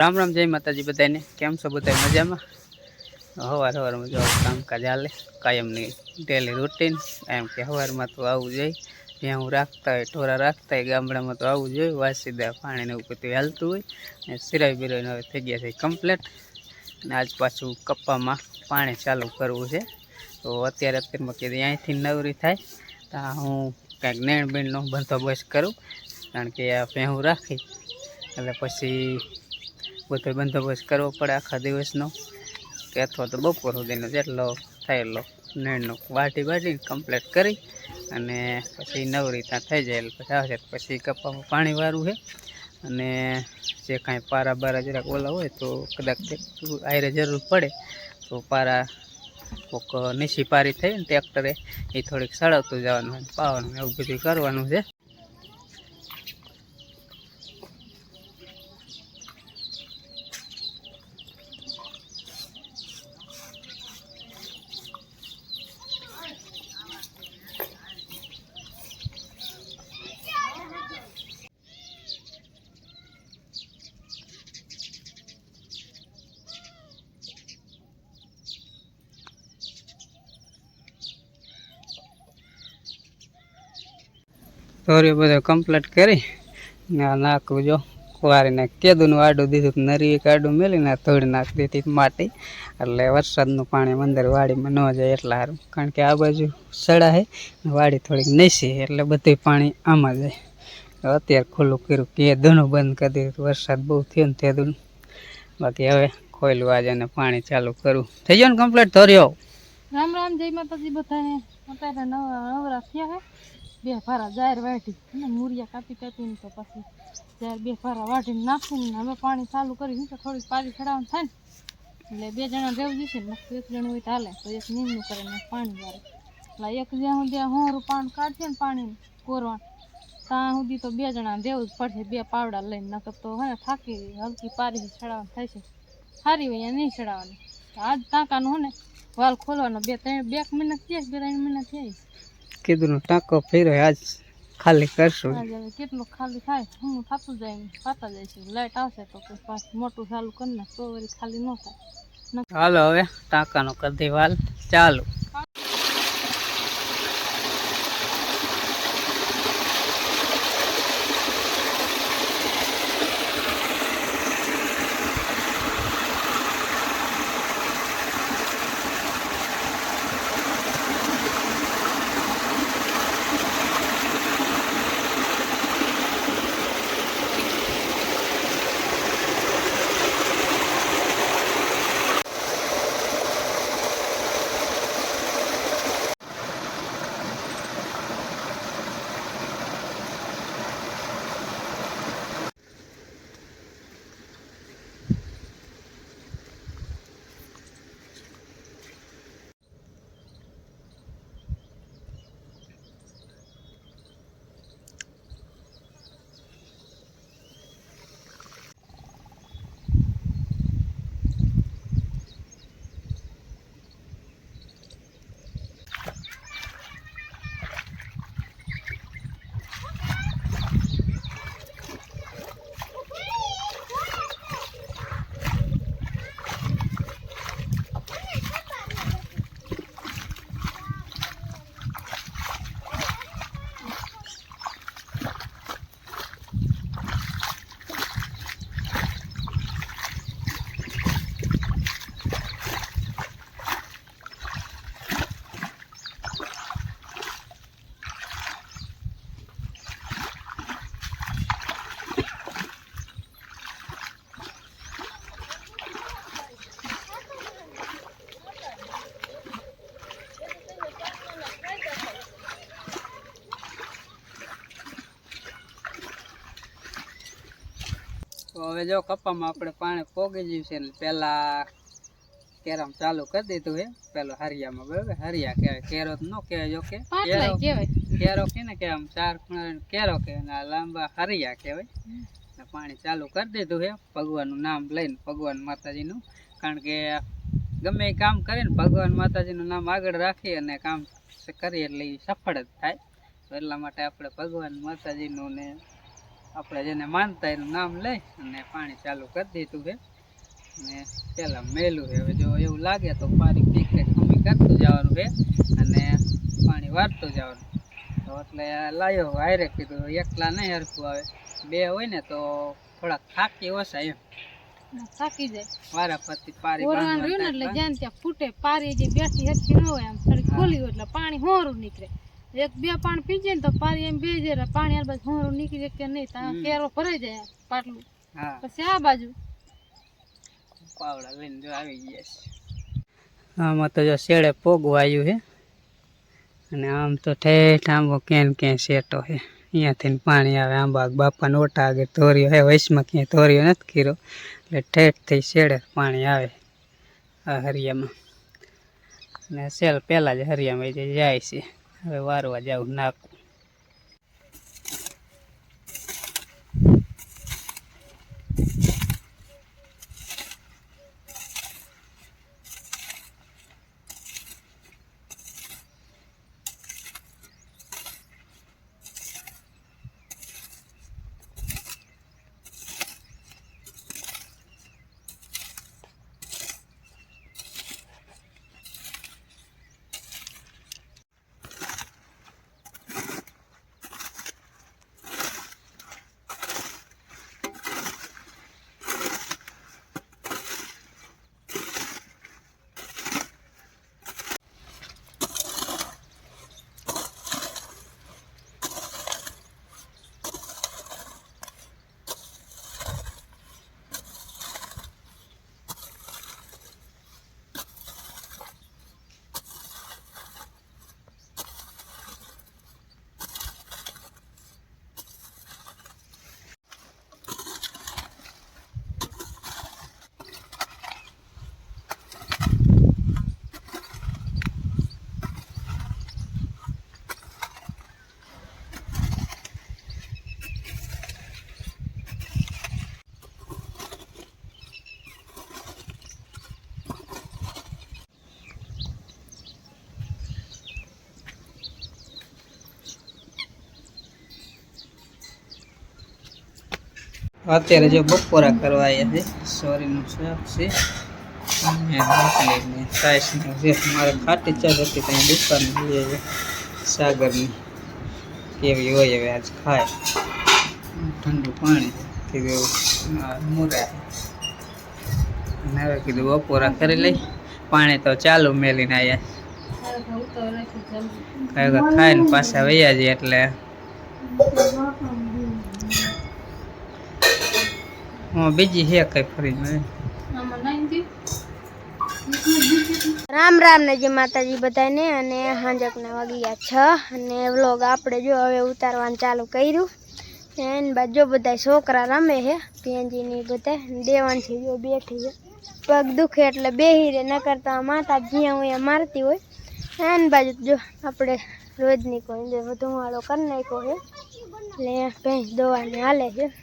રામ રામ, જય માતાજી બધાને. કેમ છો બધા મજામાં? સવાર સવારમાં જો કામકાજ હાલે, કાયમની ડેલી રૂટીન એમ કે સવારમાં તો આવવું જોઈએ, જ્યાં હું રાખતા હોય, ઢોરા રાખતા હોય, ગામડામાં તો આવવું જોઈએ, વાસીદા પાણીને એવું બધું હાલતું હોય, ને સિરાઈ બિરાઈને હવે થઈ ગયા છે કમ્પ્લેટ અને આજ પાછું કપ્પામાં પાણી ચાલુ કરવું છે. તો અત્યારે અત્યારમાં કીધું અહીંથી નવરી થાય, તો હું કાંઈક નેણ બીણનો બંદોબસ્ત કરું, કારણ કે આ ભેહું રાખી. એટલે પછી બધો બંદોબસ્ત કરવો પડે આખા દિવસનો. કે અથવા તો બપોર સુધીનો જેટલો થાય એટલો નેણનો વાટી વાટીને કમ્પ્લીટ કરી અને પછી નવરી ત્યાં થઈ જાય, એટલે પછી આવશે. પછી કપ્પામાં પાણી વાળવું છે. અને જે કાંઈ પારા બારા જરાક ઓલા હોય તો કદાચ આયરે જરૂર પડે. તો પારા કોક નીચી પારી થઈ ને ટ્રેક્ટરે એ થોડીક સળવતું જવાનું પાવાનું એવું બધું કરવાનું છે. ધોરી બધું કમ્પ્લીટ કરી ને નાખવું જો. કુવારીને કેદુનું આડું દીધું નરી એક આડું મેલીને થોડી નાખી દીધી માટી. એટલે વરસાદનું પાણી અંદર વાડીમાં ન જાય એટલા સારું. કારણ કે આ બાજુ સડા છે વાડી થોડીક નીચી એટલે બધું પાણી આમાં જાય. અત્યારે ખુલ્લું કર્યું કે ધૂણું બંધ કરી દીધું. વરસાદ બહુ થયો ને તે ધૂણું બાકી હવે ખોલ્યું આજે અને પાણી ચાલુ કરવું. થઈ ગયો ને કમ્પ્લીટ ધોર્યો? રામ રામ, જય માતાજી બધાને. અત્યારે નવરા થયા હે. બે ભારા જાહેર વાટી અને મૂરિયા કાપી કાપીને તો પછી જ્યારે બે ભારા વાટીને નાખીને હવે પાણી ચાલુ કરી તો થોડીક પારી ચડાવવાનું થાય ને. એટલે બે જણા રહેવું જશે ને એક જણ હોય તો હાલે. તો એક નીમનું કરે ને પાણી વાળે. એટલે એક જ્યાં સુધી હોરું પાણી કાઢશે ને પાણી કોરવાનું, ત્યાં સુધી તો બે જણા રહેવું જ પડશે. બે પાવડા લઈને, નકર તો હે થાકી હલકી પારી ચડાવવાનું થાય છે. સારી હોય નહીં ચડાવવાની. આજ ટાંકાનું હોય ને વાલ ખોલવાનો. બે ત્રણ, બે મહિના થયા બે ત્રણ મહિના થયા કીધું ટાંકો ફેરો આજ ખાલી કરશું. કેટલું ખાલી થાય હું થતું જાય ને પાતા જાય છે લાઈટ આવશે તો પછી મોટું ચાલુ કરી નાખ તો ખાલી ન થાય. હાલો હવે ટાંકાનો કદી વાલ. ચાલુ. હવે જો કપ્પામાં આપણે પાણી પોગી ગયું છે ને પહેલાં કેરમ ચાલુ કરી દીધું છે. પેલો હરિયામાં બરોબર? હરિયા કહેવાય. કેરો ન કહેવાય જો કે કેરો કે ને કે આમ ચાર કેરો કે આ લાંબા હરિયા કહેવાય. પાણી ચાલુ કરી દીધું છે. ભગવાનનું નામ લઈને ભગવાન માતાજીનું. કારણ કે ગમે એ કામ કરીને ભગવાન માતાજીનું નામ આગળ રાખી અને કામ કરીએ એટલે એ સફળ જ થાય. એટલા માટે આપણે ભગવાન માતાજીનું ને આપણે જેને માનતા એનું નામ લઈ અને પાણી ચાલુ કરી દીધું છે. અને પેલા મેલું છે. હવે જો એવું લાગે તો પાણી ટીક ખમી કરતું જવાનું છે અને પાણી વાળતું જવાનું. તો એટલે લાયો હારે કીધું એકલા નહીં હરખું આવે. બે હોય ને તો થોડાક થાકી ઓછા એમ. થાકી જાય. વારાફરતી પારી ઓરવાન રહ્યું ને એટલે જ્યાં ત્યાં ફૂટે પારી જે બેઠી હરખી ન હોય આમ થોડી ખોલી હોય એટલે પાણી હોરું નીકળે. એક બે પાણી પીજે ને તો પાણી એમ બે જાય પાણી આ બાજુ હોરું નીકળે કે નહીં ત્યાં કેરો ભરાઈ જાય પાટલું. પછી આ બાજુ. પાવડા લઈને જો આવી ગયા છે. આમાં તો જો શેડે પોગવા આવ્યું છે અને આમ તો ઠેઠ આંબો ક્યાંય ને ક્યાંય શેટો છે અહીંયાથી પાણી આવે આંબા બાપાને ઓટા આગળ ધોર્યો હે વૈશમાં ક્યાંય ધોર્યો નથી કર્યો એટલે ઠેઠ થઈ શેડે પાણી આવે આ હરિયામાં. અને સેલ પહેલાં જ હરિયામાં જાય છે. હવે જાવું નાખું. અત્યારે જો બપોરા કરવા આવ્યા છે સોરીનું શાક છે. જે મારે ખાટી ચા હતી ત્યાં દુકાન લઈએ છે સાગરની કેવી હોય હવે આજ ખાય. ઠંડુ પાણી કીધું મોરા. હવે કીધું બપોરા કરી લઈ. પાણી તો ચાલુ મેલીને આવ્યા કાંઈ ને પાછા વૈયા જઈએ એટલે. હું બીજી હે કઈ ફરી રામ રામ ને જે માતાજી બધાને અને હાંજકના ગયા છ અને વ્લોગ આપણે જો હવે ઉતારવાનું ચાલુ કર્યું. એન બાદ જો બધા છોકરા રમે છે પીએનજીની બધા દેવાનથી જો બેઠી છે પગ દુખે એટલે બેહી રે ન કરતા માતા જ્યાં હોય ત્યાં મારતી હોય. એન બાજુ જો આપણે રોજની કોઈ વધુ વાળો કરી નાખ્યો છે એટલે ભેંસ દોવાને હાલે છે ને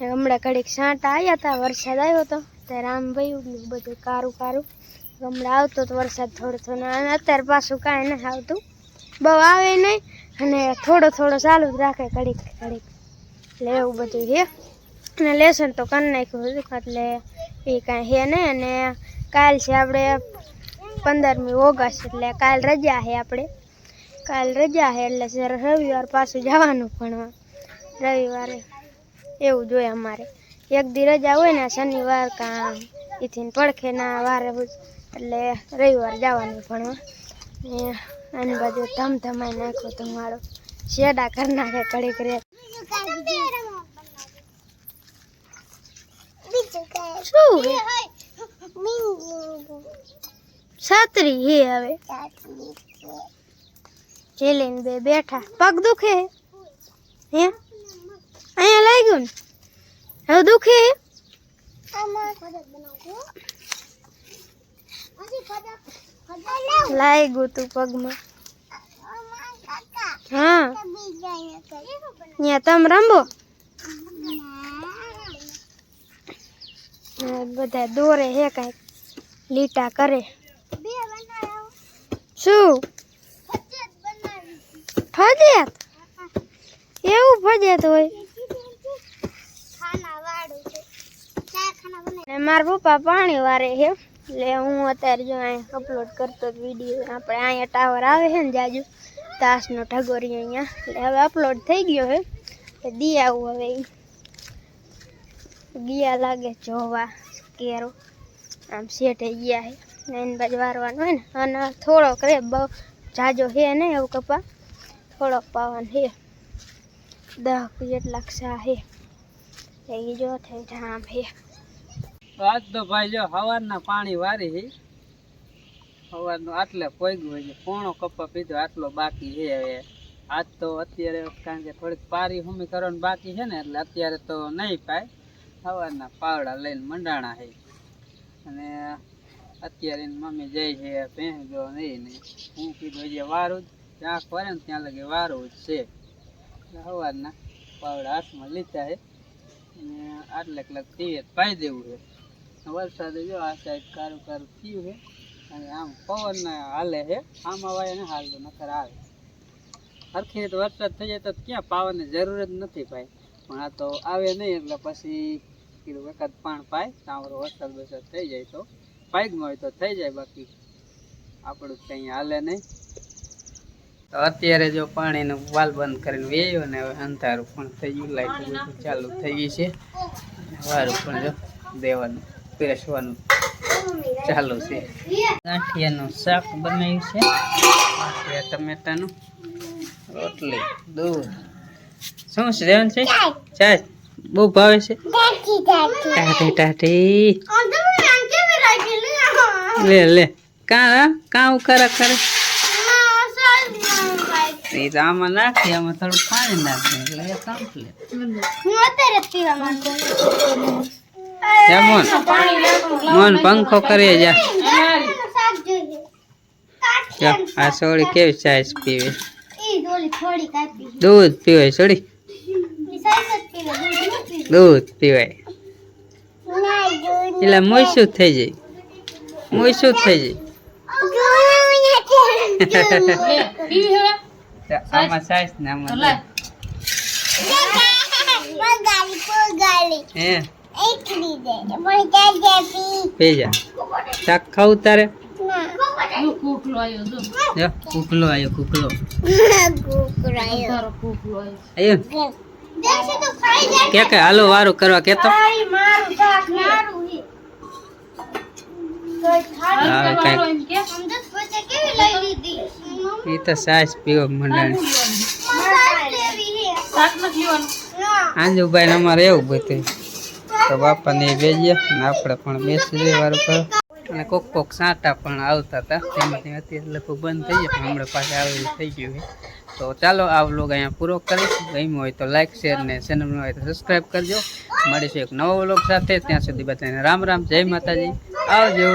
હમણાં ઘડીક સાંટા આવ્યા હતા વરસાદ આવ્યો હતો ત્યારે આમ ભાઈ બધું કારું કારું. હમણાં આવતો તો વરસાદ થોડો થોડો અને અત્યારે પાછું કાંઈ નથી આવતું. બહુ આવે નહીં અને થોડો થોડો ચાલુ જ રાખે ઘડીક ઘડીક. એટલે એવું બધું છે. અને લેસન તો કરી નાખ્યું હતું, એટલે એ કાંઈ છે નહીં અને કાલ છે આપણે પંદરમી ઓગસ્ટ, એટલે કાલ રજા છે આપણે. કાલ રજા છે, એટલે રવિવાર પાછું જવાનું ભણવા. રવિવારે. એવું જોઈએ અમારે. એક દી રજા હોય ને, શનિવાર કાં એથી પડખે ના વારે એટલે રવિવાર જવાનું ભણવા. આની બાજુ ધમધમાઈ નાખો તમારો. શેડા કરી નાખે કડીક રે? છત્રી હે હવે. ચેલીને બે બેઠા. પગ દુખે હે? અહીંયા લાગ્યું ને? હવે દુખે? હે? લાગ્યું તું પગમાં. હા. ત્યાં તમે રમો? બધા દોરે હે કાંઈક. લીટા કરે. શું? ફજિયાત એવું ફજિયાત હોય? અને મારા પપ્પા પાણી વારે છે. એટલે હું અત્યારે જો અહીંયા અપલોડ કરતો વીડિયો આપણે અહીંયા ટાવર આવે છે ને જાજુ તાસનો ઢગોરી અહીંયા. એટલે હવે અપલોડ થઈ ગયો છે. તો દી આવું હવે ઈ. ગયા લાગે જોવા, કેરો. આમ શેઠે ગયા છે. ને એની બાજુ વારવાનું હોય ને. અને થોડોક રે બહુ જાજો છે નહીં એવું કપા. થોડોક પાવાનું છે. દહ જેટલાક સા છે. એ જો થઈ ધામ છે. તો આજ તો ભાઈ જો સવારના પાણી વારી. સવારનું આટલે પોગ્યું છે. પોણો કપ્પા પીધો, આટલો બાકી છે હવે. આજ તો અત્યારે કારણ કે થોડીક પારી હુમી કરવાનું બાકી છે ને, એટલે અત્યારે તો નહીં પાય. સવારના પાવડા લઈને મંડાણા છે. અને અત્યારે મમ્મી જાય છે, ભેંસ જો નહીં નહીં હું કીધું જે વારું જ. જ્યાં કરે ને ત્યાં લગે વારું જ છે. સવારના પાવડા હાથમાં લીધા છે. અને આટલે કલાક ટીવે પાઈ દેવું છે. વરસાદ જો આ સાઈડ કારું કારું થયું છે. અને આમ પવન હાલે છે. આમાં વાય ને હાલતું નકર આવે. સરખી રીતે વરસાદ થઈ જાય તો ક્યાં પાવાની જરૂર જ નથી ભાઈ. પણ આ તો આવે નહીં, એટલે પછી કીધું એકાદ પાણ પાય તાવરો વરસાદ વરસાદ થઈ જાય તો. પાઈકમાં હોય તો થઈ જાય બાકી. આપણું કંઈ હાલે નહીં. તો અત્યારે જો પાણીનું વાલ બંધ કરીને વેયો ને હવે અંધારું પણ થઈ ગયું, લાઈટ ચાલુ થઈ ગઈ છે. વારું પણ જો દેવાનું. પીરસવાનું ચાલુ છે. ગાંઠિયાનું શાક બનાવ્યું છે. ગાંઠિયા ટમેટાનું રોટલી દૂધ. શું છે દેવાનું છે? ચાય. બહુ ભાવે છે? ટાટી ટાટી લે. લે કા કા ઉકારા કરે? એ તો આમાં નાખી આમાં થોડું પાણી નાખી એટલે કમ્પ્લીટ હું અત્યારે પીવા માંગુ જા મોન. મોન પંખો કરી જા. આ સોળી કેવી સાઈઝ પીવે? દૂધ પીવાય સોળી? પીવે દૂધ પીવે. દૂધ પીવાય. એટલે મોઈશું થઈ જાય? મોઈશું થઈ જાય? પીવી. આમાં સાઈઝ ને આમાં હે? એકલી દે મને જાજે પી પી જા. શાક ખાવું તારે? કૂકલો આવ્યો કુકલો કે કે હાલો વારું કરવા કેતો? આઈ મારું શાક મારું હે કોઈ ખાડી હા વાળો કંઈક એમ કે? સમજત પોતે કેવી લઈ લીધી? એ તો સાઈઝ પીવો મંડાણી. આજુભાઈ અમારે એવું બધું. તો બાપાને એ અને આપણે પણ બેસી જઈએ વારું કરો અને કોક કોક સાંટા પણ આવતા હતા. તેમાંથી અત્યારે લગભગ બંધ થઈ ગયા, પણ હમણાં પાછા આવેલું થઈ ગયું તો ચાલો આ વ્લોગ અહીંયા પૂરો કરીશું ગમ્યું હોય તો લાઈક શેર ને ચેનલ હોય તો સબસ્ક્રાઈબ કરજો. મળીશું એક નવો વ્લોગ સાથે. ત્યાં સુધી બધાને રામ રામ. જય માતાજી. આવજો.